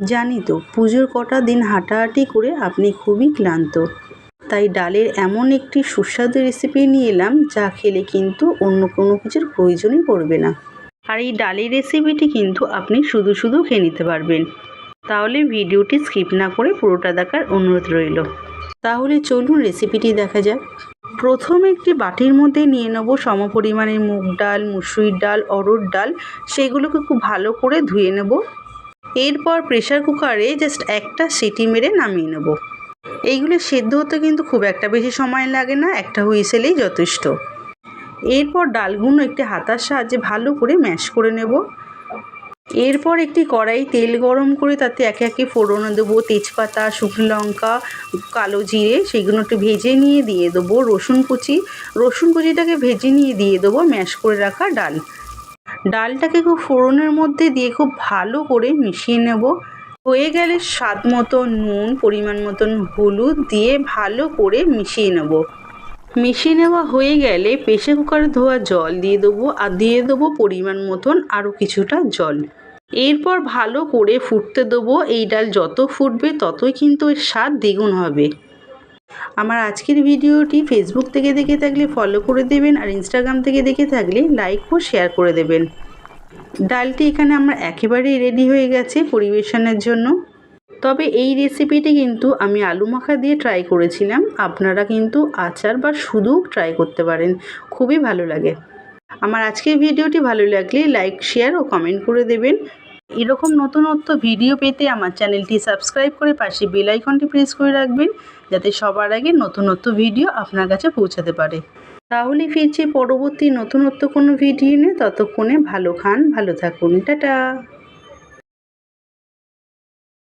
জানি তো, পুজোর কটা দিন হাঁটাহাঁটি করে আপনি খুবই ক্লান্ত। তাই ডালের এমন একটি সুস্বাদু রেসিপি নিয়ে এলাম, যা খেলে কিন্তু অন্য কোনো কিছুর প্রয়োজনই পড়বে না। আর এই ডালের রেসিপিটি কিন্তু আপনি শুধু শুধু খেয়ে নিতে পারবেন। তাহলে ভিডিওটি স্কিপ না করে পুরোটা দেখার অনুরোধ রইল। তাহলে চলুন রেসিপিটি দেখা যাক। প্রথমে একটি বাটির মধ্যে নিয়ে নেব সমপরিমাণের মুগ ডাল মুসুরির ডাল অরড় ডাল, সেগুলোকে খুব ভালো করে ধুয়ে নেব। এরপর প্রেশার কুকারে জাস্ট একটা সিটি মেরে নামিয়ে নেব। এইগুলো সেদ্ধ হতে কিন্তু খুব একটা বেশি সময় লাগে না, একটা হুইসেলেই যথেষ্ট। এরপর ডালগুলো একটি হাতার সাহায্যে ভালো করে ম্যাশ করে নেব। এরপর একটি কড়াই তেল গরম করে তাতে একে একে ফোড়নে দেবো, তেজপাতা, শুকনো লঙ্কা, কালো জিরে, সেগুলো একটু ভেজে নিয়ে দিয়ে দেবো, রসুন কুচি। রসুন কুচিটাকে ভেজে নিয়ে দিয়ে দেবো ম্যাশ করে রাখা ডাল। ডালটাকে খুব ফোড়নের মধ্যে দিয়ে খুব ভালো করে মিশিয়ে নেব। হয়ে গেলে স্বাদ মতো নুন, পরিমাণ মতন হলুদ দিয়ে ভালো করে মিশিয়ে নেব। মিশিয়ে নেওয়া হয়ে গেলে প্রেশার কুকারে ধোয়া জল দিয়ে দেবো আর দিয়ে দেবো পরিমাণ মতন আরও কিছুটা জল। এরপর ভালো করে ফুটতে দেবো। এই ডাল যত ফুটবে ততই কিন্তু এর স্বাদ দ্বিগুণ হবে। আমার আজকের ভিডিওটি ফেসবুক থেকে দেখে থাকলে ফলো করে দেবেন আর ইনস্টাগ্রাম থেকে দেখে থাকলে লাইক ও শেয়ার করে দেবেন। ডালটি এখানে আমার একেবারেই রেডি হয়ে গেছে পরিবেশনের জন্য। তবে এই রেসিপিটি কিন্তু আমি আলু মাখা দিয়ে ট্রাই করেছিলাম। আপনারা কিন্তু আচার বা শুধু ট্রাই করতে পারেন। খুবই ভালো লাগে। আমার আজকের ভিডিওটি ভালো লাগলে লাইক শেয়ার ও কমেন্ট করে দেবেন। এরকম নতুনত্ব ভিডিও পেতে আমার চ্যানেলটি সাবস্ক্রাইব করে পাশে বেল আইকনটি প্রেস করে রাখবেন, যাতে সবার আগে নতুনত্ব ভিডিও আপনার কাছে পৌঁছাতে পারে। তাহলে ফিরছি পরবর্তী নতুনত্ব কোনো ভিডিও নিয়ে, ততক্ষণে ভালো খান, ভালো থাকুন, টাটা!